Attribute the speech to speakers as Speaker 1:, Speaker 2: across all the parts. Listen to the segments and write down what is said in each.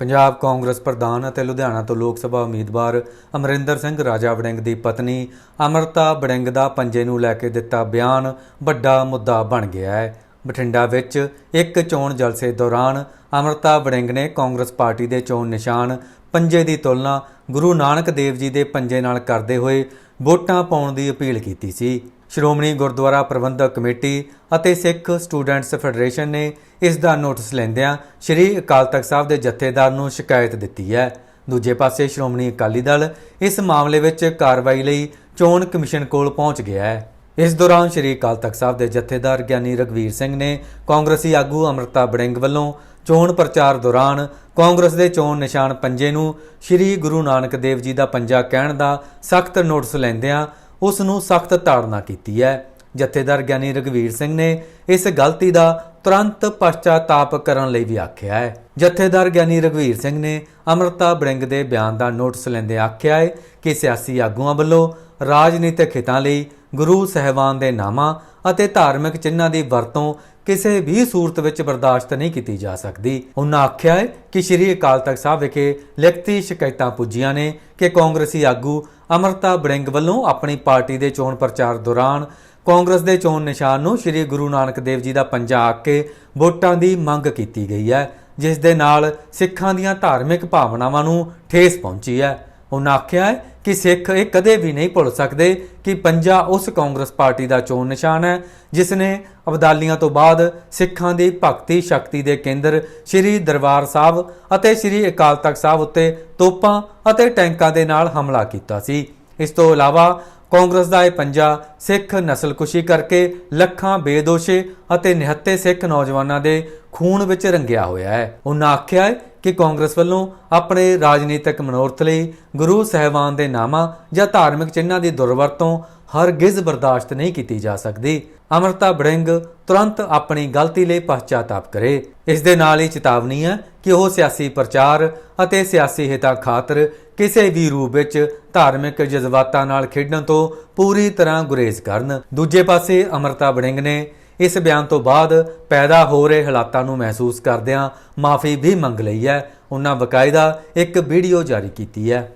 Speaker 1: ਪੰਜਾਬ ਕਾਂਗਰਸ ਪ੍ਰਧਾਨ ਅਤੇ ਲੁਧਿਆਣਾ ਤੋਂ ਲੋਕ ਸਭਾ ਉਮੀਦਵਾਰ ਅਮਰਿੰਦਰ ਸਿੰਘ ਰਾਜਾ ਵੜਿੰਗ ਦੀ ਪਤਨੀ ਅਮਰਤਾ ਵੜਿੰਗ ਦਾ ਪੰਜੇ ਨੂੰ ਲੈ ਕੇ ਦਿੱਤਾ ਬਿਆਨ, ਵੱਡਾ ਮੁੱਦਾ ਬਣ ਗਿਆ ਹੈ। ਬਠਿੰਡਾ ਵਿੱਚ ਇੱਕ ਚੋਣ ਜਲਸੇ ਦੌਰਾਨ ਅਮਰਤਾ ਵੜਿੰਗ ਨੇ ਕਾਂਗਰਸ ਪਾਰਟੀ ਦੇ ਚੋਣ ਨਿਸ਼ਾਨ ਪੰਜੇ ਦੀ ਤੁਲਨਾ ਗੁਰੂ ਨਾਨਕ ਦੇਵ ਜੀ ਦੇ ਪੰਜੇ ਨਾਲ ਕਰਦੇ ਹੋਏ ਵੋਟਾਂ ਪਾਉਣ ਦੀ ਅਪੀਲ ਕੀਤੀ ਸੀ। ਸ਼੍ਰੋਮਣੀ ਗੁਰਦੁਆਰਾ ਪ੍ਰਬੰਧਕ ਕਮੇਟੀ ਅਤੇ ਸਿੱਖ ਸਟੂਡੈਂਟਸ ਫੈਡਰੇਸ਼ਨ ਨੇ ਇਸ ਦਾ ਨੋਟਿਸ ਲੈਂਦਿਆਂ ਸ੍ਰੀ ਅਕਾਲ ਤਖਤ ਸਾਹਿਬ ਦੇ ਜਥੇਦਾਰ ਨੂੰ ਸ਼ਿਕਾਇਤ ਦਿੱਤੀ ਹੈ। ਦੂਜੇ ਪਾਸੇ ਸ਼੍ਰੋਮਣੀ ਅਕਾਲੀ ਦਲ ਇਸ ਮਾਮਲੇ ਵਿੱਚ ਕਾਰਵਾਈ ਲਈ ਚੋਣ ਕਮਿਸ਼ਨ ਕੋਲ ਪਹੁੰਚ ਗਿਆ ਹੈ। ਇਸ ਦੌਰਾਨ ਸ੍ਰੀ ਅਕਾਲ ਤਖਤ ਸਾਹਿਬ ਦੇ ਜਥੇਦਾਰ ਗਿਆਨੀ ਰਗਵੀਰ ਸਿੰਘ ਨੇ ਕਾਂਗਰਸੀ ਆਗੂ ਅਮਰਤਾ ਬੜਿੰਗ ਵੱਲੋਂ ਚੋਣ ਪ੍ਰਚਾਰ ਦੌਰਾਨ ਕਾਂਗਰਸ ਦੇ ਚੋਣ ਨਿਸ਼ਾਨ ਪੰਜੇ ਨੂੰ ਸ੍ਰੀ ਗੁਰੂ ਨਾਨਕ ਦੇਵ ਜੀ ਦਾ ਪੰਜਾ ਕਹਿਣ ਦਾ ਸਖਤ ਨੋਟਿਸ ਲੈਂਦਿਆਂ ਉਸ ਨੂੰ ਸਖਤ ਤਾੜਨਾ ਕੀਤੀ ਹੈ। ਜਥੇਦਾਰ ਗਿਆਨੀ ਰਗਵੀਰ ਸਿੰਘ ਨੇ ਇਸ ਗਲਤੀ ਦਾ ਤੁਰੰਤ ਪਛਤਾਤਾਪ ਕਰਨ ਲਈ ਵੀ ਆਖਿਆ ਹੈ। ਜਥੇਦਾਰ ਗਿਆਨੀ ਰਗਵੀਰ ਸਿੰਘ ਨੇ ਅਮਰਤਾ ਬੜਿੰਗ ਦੇ ਬਿਆਨ ਦਾ ਨੋਟਿਸ ਲੈਂਦੇ ਆਖਿਆ ਹੈ ਕਿ ਸਿਆਸੀ ਆਗੂਆਂ ਵੱਲੋਂ ਰਾਜਨੀਤਿਕ ਹਿੱਤਾਂ ਲਈ ਗੁਰੂ ਸਹਿਬਾਨ ਦੇ ਨਾਮਾਂ ਅਤੇ ਧਾਰਮਿਕ ਚਿੰਨ੍ਹਾਂ ਦੀ ਵਰਤੋਂ ਕਿਸੇ ਵੀ ਸੂਰਤ ਵਿੱਚ ਬਰਦਾਸ਼ਤ ਨਹੀਂ ਕੀਤੀ ਜਾ ਸਕਦੀ। ਉਹਨਾਂ ਆਖਿਆ ਹੈ ਕਿ ਸ੍ਰੀ ਅਕਾਲ ਤਖਤ ਸਾਹਿਬ ਵਿਖੇ ਲਿਖਤੀ ਸ਼ਿਕਾਇਤਾਂ ਪੁੱਜੀਆਂ ਨੇ ਕਿ ਕਾਂਗਰਸੀ ਆਗੂ ਅਮਰਤਾ ਬੜਿੰਗ ਵੱਲੋਂ ਆਪਣੀ ਪਾਰਟੀ ਦੇ ਚੋਣ ਪ੍ਰਚਾਰ ਦੌਰਾਨ ਕਾਂਗਰਸ ਦੇ ਚੋਣ ਨਿਸ਼ਾਨ ਨੂੰ ਸ੍ਰੀ ਗੁਰੂ ਨਾਨਕ ਦੇਵ ਜੀ ਦਾ ਪੰਜਾ ਆਖ ਕੇ ਵੋਟਾਂ ਦੀ ਮੰਗ ਕੀਤੀ ਗਈ ਹੈ, ਜਿਸ ਦੇ ਨਾਲ ਸਿੱਖਾਂ ਦੀਆਂ ਧਾਰਮਿਕ ਭਾਵਨਾਵਾਂ ਨੂੰ ਠੇਸ ਪਹੁੰਚੀ ਹੈ। ਉਹਨਾਂ ਆਖਿਆ ਹੈ ਕਿ ਸਿੱਖ ਇਹ ਕਦੇ ਵੀ ਨਹੀਂ ਭੁੱਲ ਸਕਦੇ ਕਿ ਪੰਜਾ ਉਸ ਕਾਂਗਰਸ ਪਾਰਟੀ ਦਾ ਚੋਣ ਨਿਸ਼ਾਨ ਹੈ, ਜਿਸ ਨੇ ਅਬਦਾਲੀਆਂ ਤੋਂ ਬਾਅਦ ਸਿੱਖਾਂ ਦੀ ਭਗਤੀ ਸ਼ਕਤੀ ਦੇ ਕੇਂਦਰ ਸ੍ਰੀ ਦਰਬਾਰ ਸਾਹਿਬ ਅਤੇ ਸ੍ਰੀ ਅਕਾਲ ਤਖਤ ਸਾਹਿਬ ਉੱਤੇ ਤੋਪਾਂ ਅਤੇ ਟੈਂਕਾਂ ਦੇ ਨਾਲ ਹਮਲਾ ਕੀਤਾ ਸੀ। ਇਸ ਤੋਂ ਇਲਾਵਾ ਕਾਂਗਰਸ ਦਾ ਇਹ ਪੰਜਾ ਸਿੱਖ ਨਸਲਕੁਸ਼ੀ ਕਰਕੇ ਲੱਖਾਂ ਬੇਦੋਸ਼ੇ ਅਤੇ ਨਿਹੱਤੇ ਸਿੱਖ ਨੌਜਵਾਨਾਂ ਦੇ ਖੂਨ ਵਿੱਚ ਰੰਗਿਆ ਹੋਇਆ ਹੈ। ਉਹਨਾਂ ਆਖਿਆ ਕਿ ਕਾਂਗਰਸ ਵੱਲੋਂ ਆਪਣੇ ਰਾਜਨੀਤਿਕ ਮਨੋਰਥ ਲਈ ਗੁਰੂ ਸਹਿਬਾਨ ਦੇ ਨਾਮਾਂ ਜਾਂ ਧਾਰਮਿਕ ਚਿੰਨ੍ਹਾਂ ਦੀ ਦੁਰਵਰਤੋਂ ਹਰਗਿਜ਼ ਬਰਦਾਸ਼ਤ ਨਹੀਂ ਕੀਤੀ ਜਾ ਸਕਦੀ। ਅਮਰਤਾ ਬੜਿੰਗ ਤੁਰੰਤ ਆਪਣੀ ਗਲਤੀ ਲਈ ਪਛਤਾਤਾਪ ਕਰੇ। ਇਸ ਦੇ ਨਾਲ ਹੀ ਚੇਤਾਵਨੀ ਹੈ ਕਿ ਉਹ ਸਿਆਸੀ ਪ੍ਰਚਾਰ ਅਤੇ ਸਿਆਸੀ ਹਿੱਤਾਂ ਖਾਤਰ ਕਿਸੇ ਵੀ ਰੂਪ ਵਿੱਚ ਧਾਰਮਿਕ ਜਜ਼ਬਾਤਾਂ ਨਾਲ ਖੇਡਣ ਤੋਂ ਪੂਰੀ ਤਰ੍ਹਾਂ ਗੁਰੇਜ਼ ਕਰਨ। ਦੂਜੇ ਪਾਸੇ ਅਮਰਤਾ ਬੜਿੰਗ ਨੇ ਇਸ ਬਿਆਨ ਤੋਂ ਬਾਅਦ ਪੈਦਾ ਹੋ ਰਹੇ ਹਾਲਾਤਾਂ ਨੂੰ ਮਹਿਸੂਸ ਕਰਦਿਆਂ ਮਾਫੀ ਵੀ ਮੰਗ ਲਈ ਹੈ। ਉਹਨਾਂ ਬਕਾਇਦਾ ਇੱਕ ਵੀਡੀਓ ਜਾਰੀ ਕੀਤੀ ਹੈ।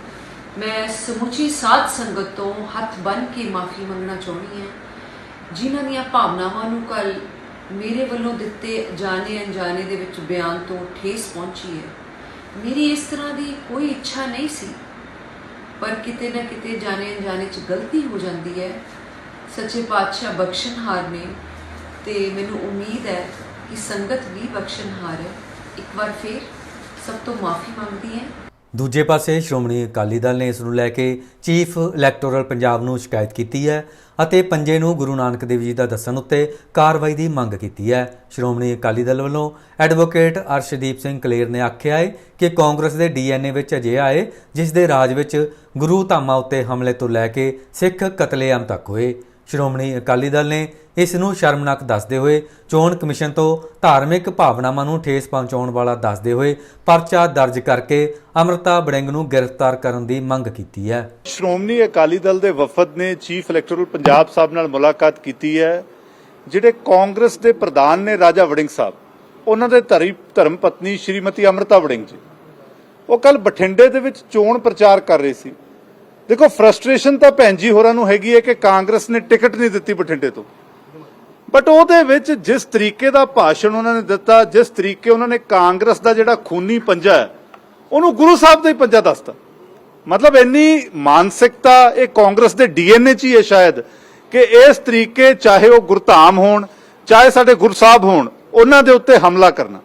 Speaker 2: ਮੈਂ ਸਮੁੱਚੀ ਸਾਧ ਸੰਗਤ ਤੋਂ ਹੱਥ ਬੰਨ੍ਹ ਕੇ ਮਾਫੀ ਮੰਗਣਾ ਚਾਹੁੰਦੀ ਹਾਂ। ਜਿਨ੍ਹਾਂ ਦੀਆਂ ਭਾਵਨਾਵਾਂ ਨੂੰ ਕੱਲ ਮੇਰੇ ਵੱਲੋਂ ਦਿੱਤੇ ਜਾਣੇ ਅਣਜਾਣੇ ਦੇ ਵਿੱਚ ਬਿਆਨ ਤੋਂ ਠੇਸ ਪਹੁੰਚੀ ਹੈ। ਮੇਰੀ ਇਸ ਤਰ੍ਹਾਂ ਦੀ ਕੋਈ ਇੱਛਾ ਨਹੀਂ ਸੀ। ਪਰ ਕਿਤੇ ਨਾ ਕਿਤੇ ਜਾਣੇ ਅਣਜਾਣੇ ਚ ਗਲਤੀ ਹੋ ਜਾਂਦੀ ਹੈ। ਸੱਚੇ ਪਾਤਸ਼ਾਹ ਬਖਸ਼ਣਹਾਰ ਨੇ ਤੇ ਮੈਨੂੰ ਉਮੀਦ ਹੈ ਕਿ ਸੰਗਤ ਵੀ ਬਖਸ਼ਣਹਾਰ ਹੈ। ਇੱਕ ਵਾਰ ਫੇਰ ਸਭ ਤੋਂ ਮਾਫੀ ਮੰਗਦੀ ਹੈ।
Speaker 1: ਦੂਜੇ ਪਾਸੇ ਸ਼੍ਰੋਮਣੀ ਅਕਾਲੀ ਦਲ ਨੇ ਇਸ ਨੂੰ ਲੈ ਕੇ ਚੀਫ ਇਲੈਕਟੋਰਲ ਪੰਜਾਬ ਨੂੰ ਸ਼ਿਕਾਇਤ ਕੀਤੀ ਹੈ ਅਤੇ ਪੰਜੇ ਨੂੰ ਗੁਰੂ ਨਾਨਕ ਦੇਵ ਜੀ ਦਾ ਦੱਸਣ ਉੱਤੇ ਕਾਰਵਾਈ ਦੀ ਮੰਗ ਕੀਤੀ ਹੈ। ਸ਼੍ਰੋਮਣੀ ਅਕਾਲੀ ਦਲ ਵੱਲੋਂ ਐਡਵੋਕੇਟ ਅਰਸ਼ਦੀਪ ਸਿੰਘ ਕਲੇਰ ਨੇ ਆਖਿਆ ਹੈ ਕਿ ਕਾਂਗਰਸ ਦੇ ਡੀਐਨਏ ਵਿੱਚ ਅਜਿਹਾ ਹੈ ਜਿਸ ਦੇ ਰਾਜ ਵਿੱਚ ਗੁਰੂ ਧਾਮਾਂ ਉੱਤੇ ਹਮਲੇ ਤੋਂ ਲੈ ਕੇ ਸਿੱਖ ਕਤਲੇਆਮ ਤੱਕ ਹੋਏ। ਸ਼੍ਰੋਮਣੀ ਅਕਾਲੀ ਦਲ ਨੇ ਇਸ ਨੂੰ ਸ਼ਰਮਨਾਕ ਦੱਸਦੇ ਹੋਏ ਚੋਣ ਕਮਿਸ਼ਨ ਤੋਂ ਧਾਰਮਿਕ ਭਾਵਨਾਵਾਂ ਨੂੰ ਠੇਸ ਪਹੁੰਚਾਉਣ ਵਾਲਾ ਦੱਸਦੇ ਹੋਏ ਪਰਚਾ ਦਰਜ ਕਰਕੇ ਅਮਰਤਾ ਬੜਿੰਗ ਨੂੰ ਗ੍ਰਿਫਤਾਰ ਕਰਨ ਦੀ ਮੰਗ ਕੀਤੀ ਹੈ।
Speaker 3: ਸ਼੍ਰੋਮਣੀ ਅਕਾਲੀ ਦਲ ਦੇ ਵਫਦ ਨੇ ਚੀਫ ਇਲੈਕਟੋਰਲ ਪੰਜਾਬ ਸਾਹਿਬ ਨਾਲ ਮੁਲਾਕਾਤ ਕੀਤੀ ਹੈ, ਜਿਹੜੇ ਕਾਂਗਰਸ ਦੇ ਪ੍ਰਧਾਨ ਨੇ ਰਾਜਾ ਵੜਿੰਗ ਸਾਹਿਬ। ਉਹਨਾਂ ਦੇ ਧਰਮ ਪਤਨੀ ਸ਼੍ਰੀਮਤੀ ਅਮਰਤਾ ਵੜਿੰਗ ਜੀ। ਉਹ ਕੱਲ ਬਠਿੰਡੇ ਦੇ ਵਿੱਚ ਚੋਣ ਪ੍ਰਚਾਰ ਕਰ ਰਹੇ ਸੀ। ਦੇਖੋ ਫਰਸਟ੍ਰੇਸ਼ਨ ਤਾਂ ਭੈਣ ਜੀ ਹੋਰਾਂ ਨੂੰ ਹੈਗੀ ਹੈ ਕਿ ਕਾਂਗਰਸ ਨੇ ਟਿਕਟ ਨਹੀਂ ਦਿੱਤੀ ਬਠਿੰਡੇ ਤੋਂ। ਬਟ ਉਹਦੇ ਵਿੱਚ ਜਿਸ ਤਰੀਕੇ ਦਾ ਭਾਸ਼ਣ ਉਹਨਾਂ ਨੇ ਦਿੱਤਾ, ਜਿਸ ਤਰੀਕੇ ਉਹਨਾਂ ਨੇ ਕਾਂਗਰਸ ਦਾ ਜਿਹੜਾ ਖੂਨੀ ਪੰਜਾ ਹੈ, ਉਹਨੂੰ ਗੁਰੂ ਸਾਹਿਬ ਦਾ ਹੀ ਪੰਜਾ ਦੱਸਤਾ। ਮਤਲਬ ਇੰਨੀ ਮਾਨਸਿਕਤਾ, ਇਹ ਕਾਂਗਰਸ ਦੇ ਡੀਐਨਏ 'ਚ ਹੀ ਹੈ ਸ਼ਾਇਦ, ਕਿ ਇਸ ਤਰੀਕੇ ਚਾਹੇ ਉਹ ਗੁਰਧਾਮ ਹੋਣ, ਚਾਹੇ ਸਾਡੇ ਗੁਰੂ ਸਾਹਿਬ ਹੋਣ, ਉਹਨਾਂ ਦੇ ਉੱਤੇ ਹਮਲਾ ਕਰਨਾ।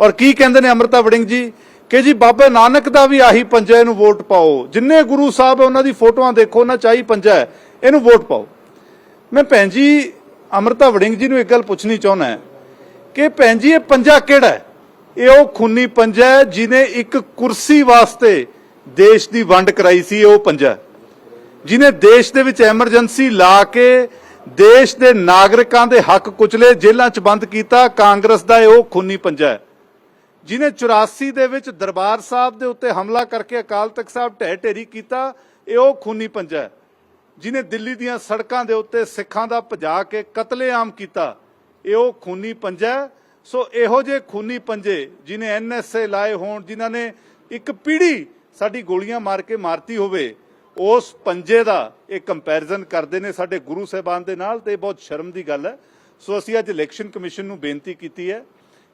Speaker 3: ਔਰ ਕੀ ਕਹਿੰਦੇ ਨੇ ਅਮਰਤਾ ਵੜਿੰਗ ਜੀ? ਕਿ ਜੀ ਬਾਬੇ ਨਾਨਕ ਦਾ ਵੀ ਆਹੀ ਪੰਜਾ, ਇਹਨੂੰ ਵੋਟ ਪਾਓ। ਜਿੰਨੇ ਗੁਰੂ ਸਾਹਿਬ ਹੈ, ਉਹਨਾਂ ਦੀ ਫੋਟੋਆਂ ਦੇਖੋ, ਉਹਨਾਂ ਚਾਹੀ ਪੰਜਾ ਇਹਨੂੰ ਵੋਟ ਪਾਓ। ਮੈਂ ਭੈਣ ਜੀ, ਅਮਰਤਾ ਵੜਿੰਗ ਜੀ ਨੂੰ ਇੱਕ ਗੱਲ ਪੁੱਛਣੀ ਚਾਹੁੰਦਾ ਕਿ ਭੈਣ ਜੀ, ਇਹ ਪੰਜਾ ਕਿਹੜਾ ਇਹ ਉਹ ਖੂਨੀ ਪੰਜਾ ਹੈ ਜਿਨੇ ਇੱਕ ਕੁਰਸੀ ਵਾਸਤੇ ਦੇਸ਼ ਦੀ ਵੰਡ ਕਰਾਈ ਸੀ ਉਹ ਪੰਜਾ ਹੈ। ਜਿਨੇ ਦੇਸ਼ ਦੇ ਵਿੱਚ ਐਮਰਜੈਂਸੀ ਲਾ ਕੇ ਦੇਸ਼ ਦੇ ਨਾਗਰਿਕਾਂ ਦੇ ਹੱਕ ਕੁਚਲੇ ਜੇਲ੍ਹਾਂ 'ਚ ਬੰਦ ਕੀਤਾ, ਕਾਂਗਰਸ ਦਾ ਇਹ ਉਹ ਖੂਨੀ ਪੰਜਾ ਹੈ। ਜਿਨੇ 84 ਦੇ ਵਿੱਚ ਦਰਬਾਰ ਸਾਹਿਬ ਦੇ ਉੱਤੇ ਹਮਲਾ ਕਰਕੇ ਅਕਾਲ ਤਖਤ ਸਾਹਿਬ ਢਹਿ ਢੇਰੀ ਕੀਤਾ, ਇਹ ਉਹ ਖੂਨੀ ਪੰਜਾ ਹੈ, ਜਿਨੇ ਦਿੱਲੀ ਦੀਆਂ ਸੜਕਾਂ ਦੇ ਉੱਤੇ ਸਿੱਖਾਂ ਦਾ ਭਜਾ ਕੇ ਕਤਲੇਆਮ ਕੀਤਾ, ਇਹ ਉਹ ਖੂਨੀ ਪੰਜਾ ਸੋ ਇਹੋ ਜਿਹੇ ਖੂਨੀ ਪੰਜੇ ਜਿਨੇ ਐਨਐਸਏ ਲਾਏ ਹੋਣ, ਜਿਨ੍ਹਾਂ ਨੇ ਇੱਕ ਪੀੜ੍ਹੀ ਸਾਡੀ ਗੋਲੀਆਂ ਮਾਰ ਕੇ ਮਾਰਤੀ ਹੋਵੇ, ਉਸ ਪੰਜੇ ਦਾ ਇਹ ਕੰਪੈਰੀਜ਼ਨ ਕਰਦੇ ਨੇ ਸਾਡੇ ਗੁਰੂ ਸਾਹਿਬਾਨ ਦੇ ਨਾਲ ਤੇ ਇਹ ਬਹੁਤ ਸ਼ਰਮ ਦੀ ਗੱਲ ਹੈ। ਸੋ ਅਸੀਂ ਅੱਜ ਇਲੈਕਸ਼ਨ ਕਮਿਸ਼ਨ ਨੂੰ ਬੇਨਤੀ ਕੀਤੀ ਹੈ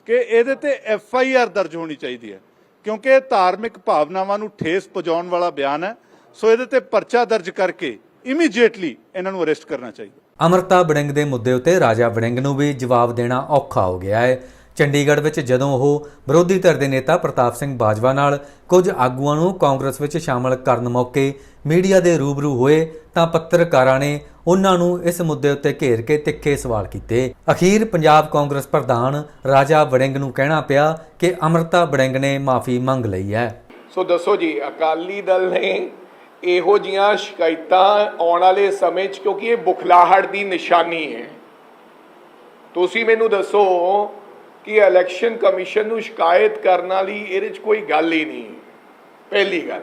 Speaker 3: ਕਿ ਇਹਦੇ ਤੇ ਐਫ ਆਈ ਆਰ ਦਰਜ ਹੋਣੀ ਚਾਹੀਦੀ ਹੈ, ਕਿਉਂਕਿ ਇਹ ਧਾਰਮਿਕ ਭਾਵਨਾਵਾਂ ਨੂੰ ਠੇਸ ਪਹੁੰਚਾਉਣ ਵਾਲਾ ਬਿਆਨ ਹੈ, ਸੋ ਇਹਦੇ ਤੇ ਪਰਚਾ ਦਰਜ ਕਰਕੇ ਇਮੀਡੀਏਟਲੀ ਇਹਨਾਂ ਨੂੰ ਅਰੈਸਟ ਕਰਨਾ ਚਾਹੀਦਾ।
Speaker 1: ਅਮਰਤਾ ਵੜਿੰਗ ਦੇ ਮੁੱਦੇ ਉੱਤੇ ਰਾਜਾ ਵੜਿੰਗ ਨੂੰ ਵੀ ਜਵਾਬ ਦੇਣਾ ਔਖਾ ਹੋ ਗਿਆ ਹੈ। ਚੰਡੀਗੜ੍ਹ ਵਿੱਚ ਜਦੋਂ ਉਹ ਵਿਰੋਧੀ ਧਿਰ ਦੇ ਨੇਤਾ ਪ੍ਰਤਾਪ ਸਿੰਘ ਬਾਜਵਾ ਨਾਲ ਕੁਝ ਆਗੂਆਂ ਨੂੰ ਕਾਂਗਰਸ ਵਿੱਚ ਸ਼ਾਮਲ ਕਰਨ ਮੌਕੇ ਮੀਡੀਆ ਦੇ ਰੂਬਰੂ ਹੋਏ, ਤਾਂ ਪੱਤਰਕਾਰਾਂ ਨੇ ਉਹਨਾਂ ਨੂੰ ਇਸ ਮੁੱਦੇ ਉੱਤੇ ਘੇਰ ਕੇ ਤਿੱਖੇ ਸਵਾਲ ਕੀਤੇ। ਅਖੀਰ ਪੰਜਾਬ ਕਾਂਗਰਸ ਪ੍ਰਧਾਨ ਰਾਜਾ ਵੜਿੰਗ ਨੂੰ ਕਹਿਣਾ ਪਿਆ ਕਿ ਅਮਰਤਾ ਵੜਿੰਗ ਨੇ ਮਾਫੀ ਮੰਗ ਲਈ ਹੈ।
Speaker 4: ਸੋ ਦੱਸੋ ਜੀ, ਅਕਾਲੀ ਦਲ ਨੇ ਇਹੋ ਜੀਆਂ ਸ਼ਿਕਾਇਤਾਂ ਆਉਣ ਵਾਲੇ ਸਮੇਂ 'ਚ, ਕਿਉਂਕਿ ਇਹ ਬੁਖਲਾਹਟ ਦੀ ਨਿਸ਼ਾਨੀ ਹੈ। ਤੁਸੀਂ ਮੈਨੂੰ ਦੱਸੋ ਕਿ ਇਲੈਕਸ਼ਨ ਕਮਿਸ਼ਨ ਨੂੰ ਸ਼ਿਕਾਇਤ ਕਰਨ ਵਾਲੀ ਇਹਦੇ 'ਚ ਕੋਈ ਗੱਲ ਹੀ ਨਹੀਂ। ਪਹਿਲੀ ਗੱਲ,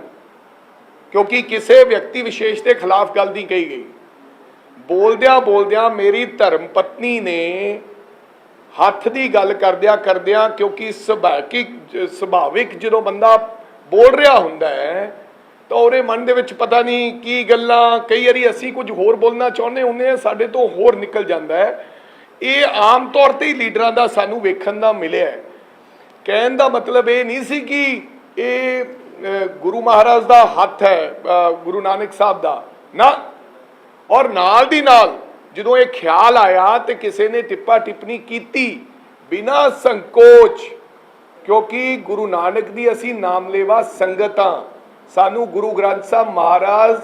Speaker 4: ਕਿਉਂਕਿ ਕਿਸੇ ਵਿਅਕਤੀ ਵਿਸ਼ੇਸ਼ ਦੇ ਖਿਲਾਫ ਗੱਲ ਨਹੀਂ ਕਹੀ ਗਈ। ਬੋਲਦਿਆਂ ਬੋਲਦਿਆਂ ਮੇਰੀ ਧਰਮ ਪਤਨੀ ਨੇ ਹੱਥ ਦੀ ਗੱਲ ਕਰਦਿਆਂ ਕਰਦਿਆਂ, ਕਿਉਂਕਿ ਸੁਭਾਵਿਕ ਸੁਭਾਵਿਕ ਜਦੋਂ ਬੰਦਾ ਬੋਲ ਰਿਹਾ ਹੁੰਦਾ ਹੈ, ਤਾਂ ਉਹਦੇ ਮਨ ਦੇ ਵਿੱਚ ਪਤਾ ਨਹੀਂ ਕੀ ਗੱਲਾਂ, ਕਈ ਵਾਰੀ ਅਸੀਂ ਕੁਝ ਹੋਰ ਬੋਲਣਾ ਚਾਹੁੰਦੇ ਹੁੰਦੇ ਆ ਸਾਡੇ ਤੋਂ ਹੋਰ ਨਿਕਲ ਜਾਂਦਾ ਹੈ। ਇਹ ਆਮ ਤੌਰ ਤੇ ਹੀ ਲੀਡਰਾਂ ਦਾ ਸਾਨੂੰ ਵੇਖਣ ਦਾ ਮਿਲਿਆ ਹੈ। ਕਹਿਣ ਦਾ ਮਤਲਬ ਇਹ ਨਹੀਂ ਸੀ ਕਿ ਇਹ ਗੁਰੂ ਮਹਾਰਾਜ ਦਾ ਹੱਥ ਹੈ ਗੁਰੂ ਨਾਨਕ ਸਾਹਿਬ ਦਾ। ਨਾ ਔਰ ਨਾਲ ਦੀ ਨਾਲ ਜਦੋਂ ਇਹ ਖਿਆਲ ਆਇਆ ਤੇ ਕਿਸੇ ਨੇ ਟਿੱਪਾ ਟਿੱਪਣੀ ਕੀਤੀ ਬਿਨਾਂ ਸੰਕੋਚ, ਕਿਉਂਕਿ ਗੁਰੂ ਨਾਨਕ ਦੀ ਅਸੀਂ ਨਾਮਲੇਵਾ ਸੰਗਤਾਂ, ਸਾਨੂੰ ਗੁਰੂ ਗ੍ਰੰਥ ਸਾਹਿਬ ਮਹਾਰਾਜ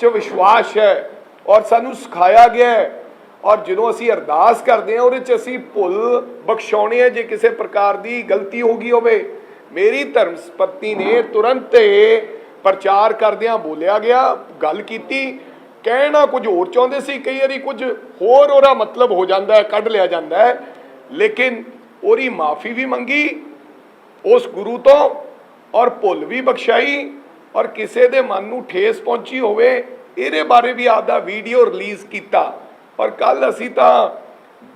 Speaker 4: 'ਚ ਵਿਸ਼ਵਾਸ ਹੈ ਔਰ ਸਾਨੂੰ ਸਿਖਾਇਆ ਗਿਆ ਹੈ ਔਰ ਜਦੋਂ ਅਸੀਂ ਅਰਦਾਸ ਕਰਦੇ ਹਾਂ ਉਹਦੇ 'ਚ ਅਸੀਂ ਭੁੱਲ ਬਖਸ਼ਾਉਣੇ ਹੈ, ਜੇ ਕਿਸੇ ਪ੍ਰਕਾਰ ਦੀ ਗਲਤੀ ਹੋ ਗਈ ਹੋਵੇ। ਮੇਰੀ ਧਰਮ ਪਤਨੀ ਨੇ ਤੁਰੰਤ ਇਹ ਪ੍ਰਚਾਰ ਕਰਦਿਆਂ ਬੋਲਿਆ ਗਿਆ, ਗੱਲ ਕੀਤੀ ਕਹਿਣਾ ਕੁਝ ਹੋਰ ਚਾਹੁੰਦੇ ਸੀ, ਕਈ ਵਾਰੀ ਕੁਝ ਹੋਰ ਉਹਦਾ ਮਤਲਬ ਹੋ ਜਾਂਦਾ ਹੈ, ਕੱਢ ਲਿਆ ਜਾਂਦਾ ਹੈ। ਲੇਕਿਨ ਉਹਦੀ ਮਾਫੀ ਵੀ ਮੰਗੀ, ਉਸ ਗੁਰੂ ਤੋਂ ਔਰ ਭੁੱਲ ਵੀ ਬਖਸ਼ਾਈ ਔਰ ਕਿਸੇ ਦੇ ਮਨ ਨੂੰ ਠੇਸ ਪਹੁੰਚੀ ਹੋਵੇ, ਇਹਦੇ ਬਾਰੇ ਵੀ ਆਪਦਾ ਵੀਡੀਓ ਰਿਲੀਜ਼ ਕੀਤਾ। ਔਰ ਕੱਲ ਅਸੀਂ ਤਾਂ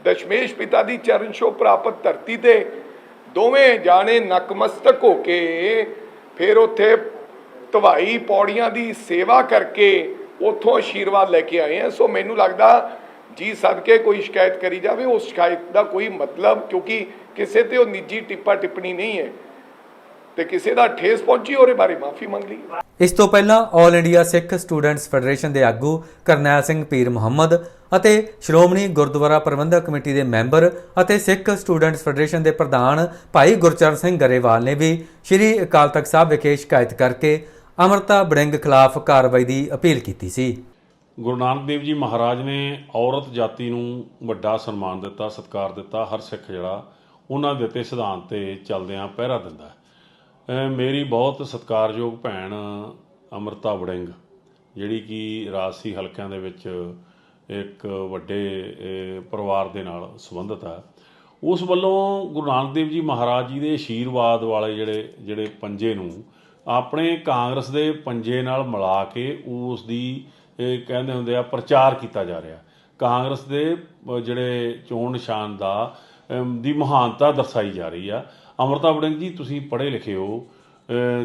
Speaker 4: ਦਸ਼ਮੇਸ਼ ਪਿਤਾ ਦੀ ਚਰਨ ਛੋਹ ਪ੍ਰਾਪਤ ਧਰਤੀ ਤੇ ਦੋਵੇਂ ਜਾਣੇ ਨਕਮਸਤਕ ਹੋ ਕੇ ਫਿਰ ਉੱਥੇ ਧਵਾਈ ਪੌੜੀਆਂ ਦੀ ਸੇਵਾ ਕਰਕੇ ਉੱਥੋਂ ਆਸ਼ੀਰਵਾਦ ਲੈ ਕੇ ਆਏ ਆ। ਸੋ ਮੈਨੂੰ ਲੱਗਦਾ ਜੀ ਸਦਕੇ ਕੋਈ ਸ਼ਿਕਾਇਤ ਕਰੀ ਜਾਵੇ, ਉਸ ਸ਼ਿਕਾਇਤ ਦਾ ਕੋਈ ਮਤਲਬ ਕਿਉਂਕਿ ਕਿਸੇ ਤੇ ਉਹ ਨਿੱਜੀ ਟਿੱਪਾ ਟਿੱਪਣੀ ਨਹੀਂ ਹੈ ਤੇ ਕਿਸੇ ਦਾ ਠੇਸ ਪਹੁੰਚੀ, ਉਹਦੇ ਬਾਰੇ ਮਾਫੀ ਮੰਗ ਲਈ।
Speaker 1: ਇਸ ਤੋਂ ਪਹਿਲਾਂ all India Sikh students federation ਦੇ ਆਗੂ ਕਰਨੈਲ ਸਿੰਘ ਪੀਰ ਮੁਹੰਮਦ ਅਤੇ ਸ਼੍ਰੋਮਣੀ ਗੁਰਦੁਆਰਾ ਪ੍ਰਬੰਧਕ ਕਮੇਟੀ ਦੇ ਮੈਂਬਰ ਅਤੇ ਸਿੱਖ ਸਟੂਡੈਂਟਸ ਫੈਡਰੇਸ਼ਨ ਦੇ ਪ੍ਰਧਾਨ ਭਾਈ ਗੁਰਚਰਨ ਸਿੰਘ ਗਰੇਵਾਲ ਨੇ ਵੀ ਸ੍ਰੀ ਅਕਾਲ ਤਖਤ ਸਾਹਿਬ ਵਿਖੇ ਸ਼ਿਕਾਇਤ ਕਰਕੇ ਅਮਰਤਾ ਬੜਿੰਗ ਖਿਲਾਫ ਕਾਰਵਾਈ ਦੀ ਅਪੀਲ ਕੀਤੀ ਸੀ।
Speaker 5: ਗੁਰੂ ਨਾਨਕ ਦੇਵ ਜੀ ਮਹਾਰਾਜ ਨੇ ਔਰਤ ਜਾਤੀ ਨੂੰ ਵੱਡਾ ਸਨਮਾਨ ਦਿੱਤਾ, ਸਤਿਕਾਰ ਦਿੱਤਾ, ਹਰ ਸਿੱਖ ਜਿਹੜਾ ਉਹਨਾਂ ਦੇ ਦਿੱਤੇ ਸਿਧਾਂਤ ਤੇ ਚੱਲਦਿਆਂ ਪਹਿਰਾ ਦਿੰਦਾ ਮੇਰੀ ਬਹੁਤ ਸਤਿਕਾਰਯੋਗ ਭੈਣ ਅਮਰਤਾ ਵੜਿੰਗ ਜਿਹੜੀ ਕਿ ਰਾਜਸੀ ਹਲਕਿਆਂ ਦੇ ਵਿੱਚ ਇੱਕ ਵੱਡੇ ਪਰਿਵਾਰ ਦੇ ਨਾਲ ਸੰਬੰਧਿਤ ਹੈ। ਉਸ ਵੱਲੋਂ ਗੁਰੂ ਨਾਨਕ ਦੇਵ ਜੀ ਮਹਾਰਾਜ ਜੀ ਦੇ ਆਸ਼ੀਰਵਾਦ ਵਾਲੇ ਜਿਹੜੇ ਜਿਹੜੇ ਪੰਜੇ ਨੂੰ ਆਪਣੇ ਕਾਂਗਰਸ ਦੇ ਪੰਜੇ ਨਾਲ ਮਿਲਾ ਕੇ ਉਸ ਦੀ ਕਹਿੰਦੇ ਹੁੰਦੇ ਆ, ਪ੍ਰਚਾਰ ਕੀਤਾ ਜਾ ਰਿਹਾ। ਕਾਂਗਰਸ ਦੇ ਜਿਹੜੇ ਚੋਣ ਨਿਸ਼ਾਨ ਦਾ ਦੀ ਮਹਾਨਤਾ ਦਰਸਾਈ ਜਾ ਰਹੀ ਆ। ਅਮਰਤਾ ਵੜਿੰਗ ਜੀ, ਤੁਸੀਂ ਪੜ੍ਹੇ ਲਿਖੇ ਹੋ।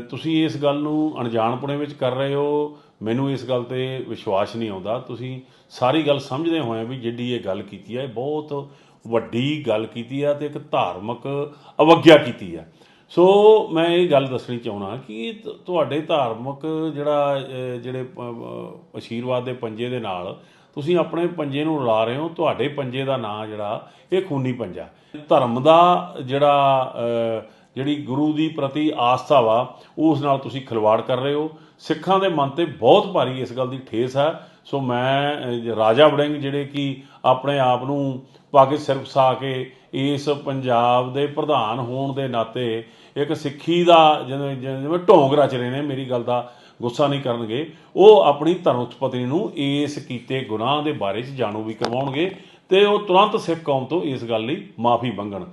Speaker 5: ਤੁਸੀਂ ਇਸ ਗੱਲ ਨੂੰ ਅਣਜਾਣਪੁਣੇ ਵਿੱਚ ਕਰ ਰਹੇ ਹੋ। ਮੈਨੂੰ ਇਸ ਗੱਲ ਤੇ ਵਿਸ਼ਵਾਸ ਨਹੀਂ ਆਉਂਦਾ। ਤੁਸੀਂ ਸਾਰੀ ਗੱਲ ਸਮਝਦੇ ਹੋਏ ਵੀ ਜਿਹੜੀ ਇਹ ਗੱਲ ਕੀਤੀ ਆ, ਇਹ ਬਹੁਤ ਵੱਡੀ ਗੱਲ ਕੀਤੀ ਆ ਤੇ ਇੱਕ ਧਾਰਮਿਕ ਅਵਗਿਆ ਕੀਤੀ ਆ। ਸੋ ਮੈਂ ਇਹ ਗੱਲ ਦੱਸਣੀ ਚਾਹੁੰਦਾ ਕਿ ਤੁਹਾਡੇ ਧਾਰਮਿਕ ਜਿਹੜਾ ਜਿਹੜੇ ਪ- ਆਸ਼ੀਰਵਾਦ ਦੇ ਪੰਜੇ ਦੇ ਨਾਲ ਤੁਸੀਂ ਆਪਣੇ ਪੰਜੇ ਨੂੰ ਰਲਾ ਰਹੇ ਹੋ, ਤੁਹਾਡੇ ਪੰਜੇ ਦਾ ਨਾਂ ਜਿਹੜਾ, ਇਹ ਖੂਨੀ ਪੰਜਾ। ਧਰਮ ਦਾ ਜਿਹੜਾ ਜਿਹੜੀ ਗੁਰੂ ਦੀ ਪ੍ਰਤੀ ਆਸਥਾ ਵਾ, ਉਸ ਨਾਲ ਤੁਸੀਂ ਖਿਲਵਾੜ ਕਰ ਰਹੇ ਹੋ। ਸਿੱਖਾਂ ਦੇ ਮਨ ਤੇ ਬਹੁਤ ਭਾਰੀ ਇਸ ਗੱਲ ਦੀ ਠੇਸ ਹੈ। ਸੋ ਮੈਂ ਰਾਜਾ ਵੜਿੰਗ ਜਿਹੜੇ ਕਿ ਆਪਣੇ ਆਪ ਨੂੰ ਪਾਕਿ ਸਿਰ ਫਸਾ ਕੇ ਇਸ ਪੰਜਾਬ ਦੇ ਪ੍ਰਧਾਨ ਹੋਣ ਦੇ ਨਾਤੇ ਇੱਕ ਸਿੱਖੀ ਦਾ ਜਿਵੇਂ ਜਿਵੇਂ ਢੋਂਗ ਰਚ ਰਹੇ ਨੇ, ਮੇਰੀ ਗੱਲ ਦਾ ਗੁੱਸਾ ਨਹੀਂ ਕਰਨਗੇ। ਉਹ ਆਪਣੀ ਧਰਮ ਪਤਨੀ ਨੂੰ ਇਸ ਕੀਤੇ ਗੁਨਾਹ ਦੇ ਬਾਰੇ ਚ ਜਾਣੂ ਵੀ ਕਰਵਾਉਣਗੇ ਤੇ ਉਹ ਤੁਰੰਤ ਸਿੱਖ ਕੌਮ ਤੋਂ ਇਸ ਗੱਲ ਲਈ ਮਾਫੀ ਮੰਗਣ।